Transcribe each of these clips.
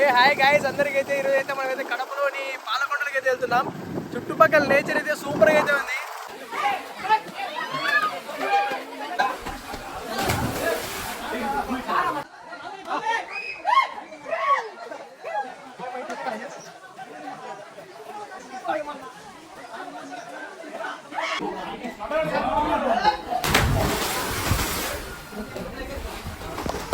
ఏ hi guys అందరికి అయితే ఈరోజు అయితే మనం అయితే కడపలోని పాలకొండలకి అయితే వెళ్తున్నాం. చుట్టుపక్కల నేచర్ అయితే సూపర్గా అయితే ఉంది.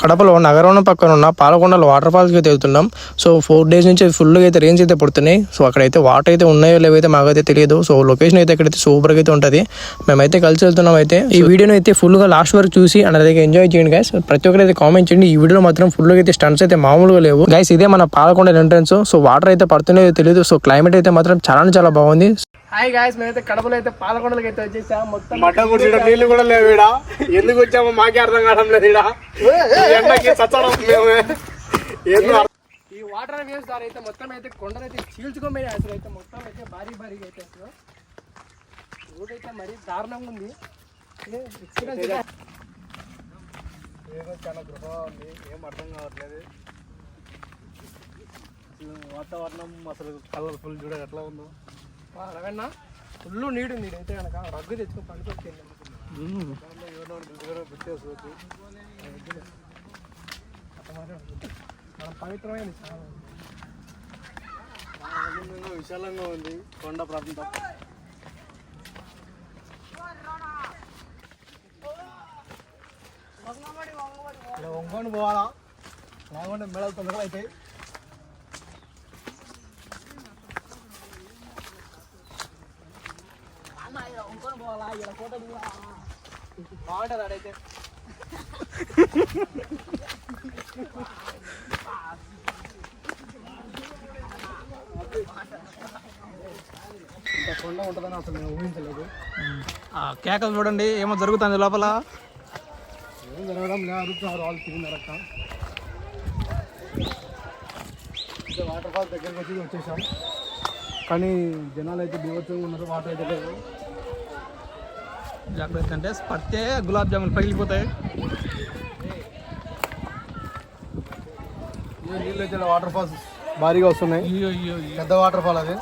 కడపలో నగరం పక్కన ఉన్న పాలకొండలో వాటర్ ఫాల్స్ అయితే వెళ్తున్నాం. సో ఫోర్ డేస్ నుంచి ఫుల్గా అయితే రేంజ్ అయితే పడుతున్నాయి. సో అక్కడైతే వాటర్ అయితే ఉన్నాయో లేవైతే మాకైతే తెలియదు. సో లొకేషన్ అయితే ఇక్కడైతే సూపర్గా అయితే ఉంటుంది. మేమైతే కలిసి వెళ్తున్నాం అయితే. ఈ వీడియోని అయితే ఫుల్గా లాస్ట్ వరకు చూసి అండ్ అదే ఎంజాయ్ చేయండి గైస్ ప్రతి ఒక్కరు అయితే కామెంట్ చేయండి. ఈ వీడియోలో మాత్రం ఫుల్గా అయితే స్టన్స్ అయితే మామూలుగా లేవు. గైస్ ఇదే మన పాలకొండ ఎంట్రన్స్ సో వాటర్ అయితే పడుతున్నాయో తెలియదు. సో క్లైమేట్ అయితే మాత్రం చాలా చాలా బాగుంది. హాయ్ గాయస్ మేమైతే కడపలో అయితే పాలకొండలకి అయితే వచ్చేసాం. మొత్తం మడ్డ కూర్చుంటే నీళ్ళు కూడా లేవు ఈడ. ఎందుకు వచ్చామో మాకే అర్థం కావడం లేదు ఈ ఎండకి చచ్చడం మేము. ఏందో ఈ వాటర్ వేవ్స్ ద్వారా అయితే మొత్తం అయితే కొండలు అయితే చీల్చుకోమని అసలు అయితే మొత్తం అయితే భారీ భారీగా అయితే అసలు. రోడ్ అయితే మరీ దారుణంగా ఉంది. ఏదో చాలా గృహ ఉంది. ఏం అర్థం కావట్లేదు. వాతావరణం అసలు కలర్ఫుల్ చూడ ఎట్లా ఉందో. రవణ ఫుల్ నీడు ఉంది అయితే కనుక. రగ్గు తెచ్చుకొని పెట్టేసుకోవచ్చు మన పవిత్రమైన విశాలంగా ఉంది. కొండ ప్రాంతం. ఇలా వంకొని పోవాలా? లేకుంటే మెడలు తొందరగా అవుతాయి బాగుంటుంది కొండ ఉంటుందని అసలు నేను ఊహించలేదు కేకలు చూడండి ఏమో జరుగుతుంది లోపల. ఏం జరగడం వాళ్ళు వాటర్ ఫాల్స్ దగ్గరికి వచ్చి వచ్చేసాం. కానీ జనాలు అయితే బీభత్సంగా ఉన్నారు వాటర్ అయితే లేదు. జాగ్రత్త అంటే పడితే గులాబ్ జాములు పగిలిపోతాయి. ఈ నీళ్ళు వాటర్ ఫాల్స్ భారీగా వస్తున్నాయి. అయ్యో అయ్యో అయ్యో. పెద్ద వాటర్ ఫాల్ అది.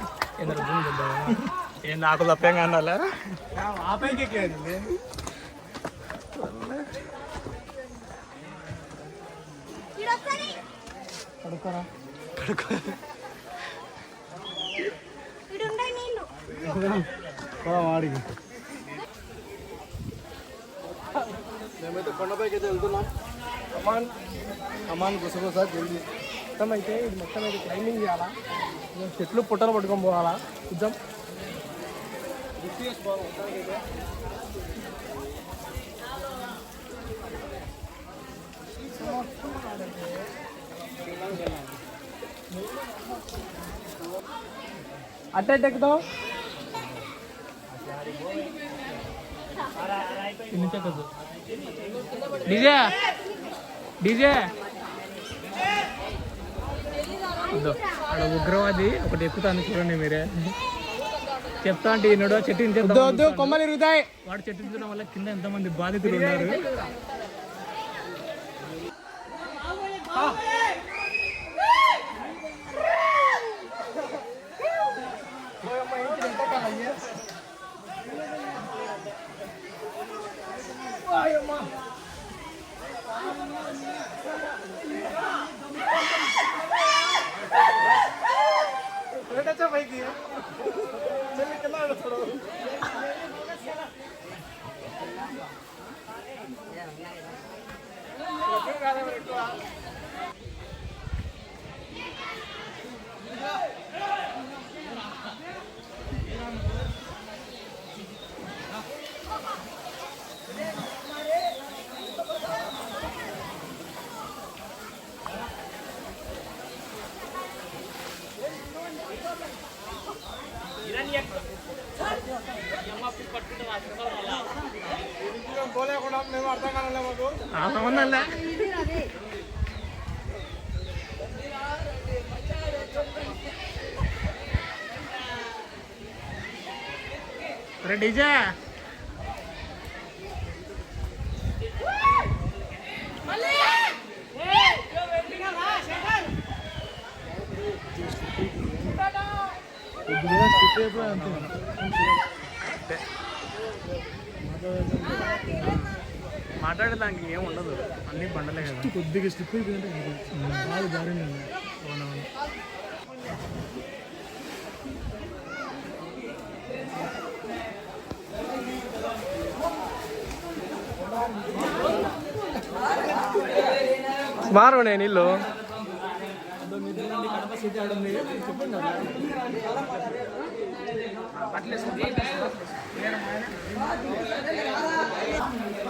ఏం నాకు తప్పేం కానాలా ఆపైకి పడుకోరా? వాడికి. మేమైతే కొండపైకి అయితే వెళ్తున్నాం. అమాన్ అమాన్ గుసగుస జల్దీ మొత్తం అయితే ఇది మొత్తం అయితే క్లైంబింగ్ చేయాలా చెట్లు పుట్టలు పట్టుకొని పోవాలా? చూద్దాం. అట్ట ఎట్ట ఎక్కుతావు? డీజే? డీజే? ఆడ ఉగ్రవాది ఒకటి ఎక్కుతాను చూడండి మీరే. చెప్తా అంటే ఈయనడు చెట్టు వద్దు వద్దు కొమ్మలు ఇరుగుతాయి. వాడు చెట్టు దించడం వల్ల కింద ఎంతమంది బాధితులు ఉన్నారు? Yeah, mom. అవునల్ల డీజే కొద్దిగా స్టిక్ అయిపోయి అంతే పడితే దానికి ఏం ఉండదు. అన్ని బండలే కదా. కొద్దిగా స్లిప్ మారు నేను ఇల్లు. అట్లే